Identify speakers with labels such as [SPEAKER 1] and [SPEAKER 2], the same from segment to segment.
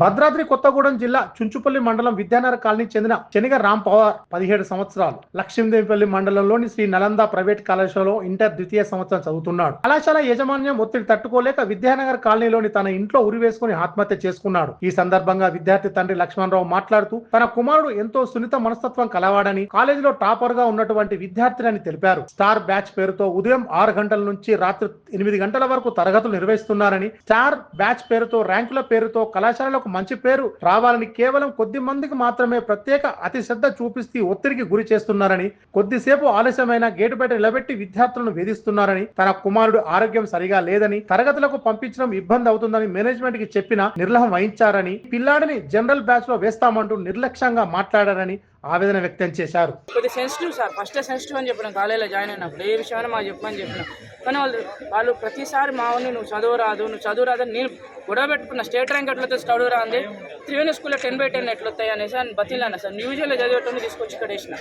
[SPEAKER 1] భద్రాద్రి కొత్తగూడెం జిల్లా చుంచుపల్లి మండలం విద్యానగర్ కాలనీకి చెందిన శనిగ రామ్ పవార్ పదిహేడు సంవత్సరాలు. లక్ష్మీదేవిపల్లి మండలంలోని శ్రీ నలంద ప్రైవేట్ కళాశాలలో ఇంటర్ ద్వితీయ సంవత్సరం చదువుతున్నాడు. కళాశాల యాజమాన్యం ఒత్తిడి తట్టుకోలేక విద్యానగర్ కాలనీలోని తన ఇంట్లో ఉరివేసుకుని ఆత్మహత్య చేసుకున్నాడు. ఈ సందర్భంగా విద్యార్థి తండ్రి లక్ష్మణరావు మాట్లాడుతూ తన కుమారుడు ఎంతో సున్నిత మనస్తత్వం కలవాడని కాలేజీలో టాపర్గా ఉన్నటువంటి విద్యార్థిని తెలిపారు. స్టార్ బ్యాచ్ పేరుతో ఉదయం ఆరు గంటల నుంచి రాత్రి ఎనిమిది గంటల వరకు తరగతులు నిర్వహిస్తున్నారని స్టార్ బ్యాచ్ పేరుతో ర్యాంకుల పేరుతో కళాశాలకు మంచి పేరు రావాలని కేవలం కొద్ది మందికి మాత్రమే ప్రత్యేక అతి శ్రద్ధ చూపిస్తూ ఒత్తిడికి గురి చేస్తున్నారని కొద్దిసేపు ఆలస్యమైన గేటు బయట నిలబెట్టి విద్యార్థులను వేధిస్తున్నారని తన కుమారుడు ఆరోగ్యం సరిగా లేదని తరగతులకు పంపించడం ఇబ్బంది అవుతుందని మేనేజ్మెంట్కి చెప్పిన నిర్లహం వహించారని పిల్లాడిని జనరల్ బ్యాచ్లో వేస్తామంటూ నిర్లక్ష్యంగా మాట్లాడారని ఆవేదన వ్యక్తం చేశారు.
[SPEAKER 2] కొద్దిగా సెన్సిటివ్ సార్. ఫస్ట్ సెన్సిటివ్ అని చెప్పినాం కాలేజీలో జాయిన్ అయినప్పుడు ఏ విషయమైనా మాకు చెప్పమని చెప్పినాం. కానీ వాళ్ళు వాళ్ళు ప్రతిసారి మా వాడిని నువ్వు చదువు రాదు నువ్వు చదువు రాదు అని నేను గొడవ పెట్టుకున్న. స్టేట్ ర్యాంక్ ఎట్లయితే చదువు రాంది త్రివేణి స్కూల్లో టెన్ బై టెన్ ఎట్లొస్తాయి అనేసి అని బతిలాను సార్. న్యూ విజన్లో చదివేటోని తీసుకొచ్చి ఇక్కడ వేసిన.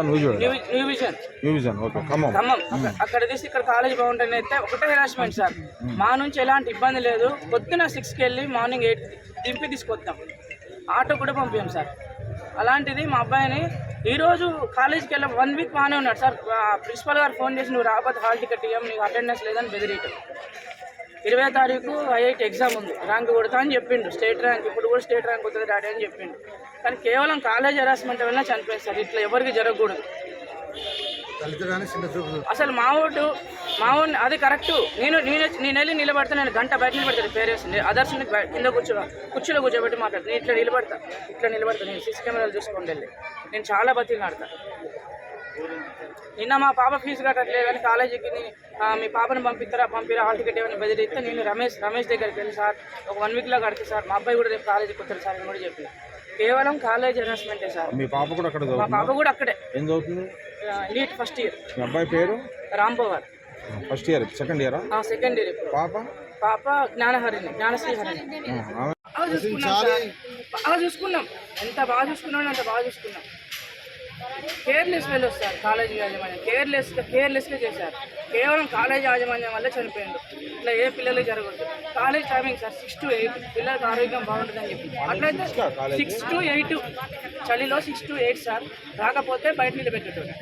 [SPEAKER 2] New Vision
[SPEAKER 3] New Vision okay Khammam.
[SPEAKER 2] Khammam. అక్కడ- తీసి ఇక్కడ కాలేజ్ బాగుంటుంది అయితే ఒకటే హెరాస్మెంట్ సార్. మా నుంచి ఎలాంటి ఇబ్బంది లేదు. పొద్దున సిక్స్కి వెళ్ళి మార్నింగ్ ఎయిట్ దింపి తీసుకొస్తాం ఆటో కూడా పంపాం సార్. అలాంటిది మా అబ్బాయిని ఈరోజు కాలేజీకి వెళ్ళి. వన్ వీక్ బాగానే ఉన్నాడు సార్. ప్రిన్సిపల్ గారు ఫోన్ చేసి నువ్వు రాకపోతే హాల్ టికెట్ ఇవ్వం నీకు అటెండెన్స్ లేదని బెదిరియటం ఇరవై తారీఖు ఐఐటి ఎగ్జామ్ ఉంది. ర్యాంక్ కొడతా అని చెప్పిండు. స్టేట్ ర్యాంక్ ఇప్పుడు కూడా స్టేట్ ర్యాంక్ వస్తుంది డాడీ అని చెప్పిండు. కానీ కేవలం కాలేజ్ హెరాస్మెంట్ వల్ల చనిపోయింది సార్. ఇట్లా ఎవరికి జరగకూడదు. అసలు మా ఓటు మా ఓన్ అది కరెక్ట్. నేను నేను నేను వెళ్ళి నిలబడితే నేను గంట బయట నిలబడతాను పేరెంట్స్ అదర్స్ కింద కూర్చో కుర్చీలో కూర్చోబెట్టి మాట్లాడతాను నేను ఇట్లా నిలబడతా ఇట్లా నిలబడతా. నేను సీసీ కెమెరాలు చూసుకోండి వెళ్ళి. నేను చాలా బతికి ఆడతా. నిన్న మా పాప ఫీజు కట్టట్లేదు కానీ కాలేజీకి మీ పాపని పంపిస్తారా పంపిరా హాల్ టికెట్ ఏమైనా బెదిరిస్తే నేను రమేష్ రమేష్ దగ్గరికి వెళ్ళి సార్ ఒక వన్ వీక్లో కడితే సార్ మా అబ్బాయి కూడా రేపు కాలేజీకి వస్తాడు సార్ అని కూడా చెప్పిన కేవలం కాలేజ్ హెరాస్మెంటే సార్.
[SPEAKER 3] మీ పాప కూడా అక్కడ
[SPEAKER 2] మా పాప కూడా అక్కడే.
[SPEAKER 3] ఏం చదువుతుంది?
[SPEAKER 2] Neat first year.
[SPEAKER 3] మీ అబ్బాయి పేరు?
[SPEAKER 2] రాంపవర్
[SPEAKER 3] ఫస్ట్ ఇయర్ సెకండ్ ఇయరా?
[SPEAKER 2] సెకండ్ ఇయర్
[SPEAKER 3] పాప?
[SPEAKER 2] పాప జ్ఞానహరిణి జ్ఞానశ్రీ హరిణి బాగా చూసుకున్నాం. బాగా చూసుకున్నాం. ఎంత బాగా చూసుకున్నామో అంత బాగా చూసుకున్నాం. కేర్లెస్ వెళ్ళి సార్ కాలేజ్ యాజమాన్యం. కేర్లెస్ కేర్లెస్గా చేశారు. కేవలం కాలేజ్ యాజమాన్యం వల్ల చనిపోయిండు ఇట్లా ఏ పిల్లలకి జరగదు college timing sir six to eight పిల్లలకి ఆరోగ్యం బాగుంటుందని చెప్పి. అట్లయితే సిక్స్ టు ఎయిట్ చలిలో సిక్స్ టు ఎయిట్ సార్ రాకపోతే బయట నిలబెట్టేటోడు.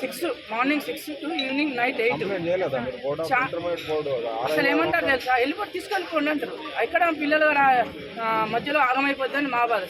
[SPEAKER 2] Six morning six to evening night eight అసలు ఏమంటారు తెలుసా? వెళ్ళిపోయి తీసుకెళ్ళిపోండి అంటారు. ఎక్కడ పిల్లలు మధ్యలో ఆగమైపోద్దని మా బాధ.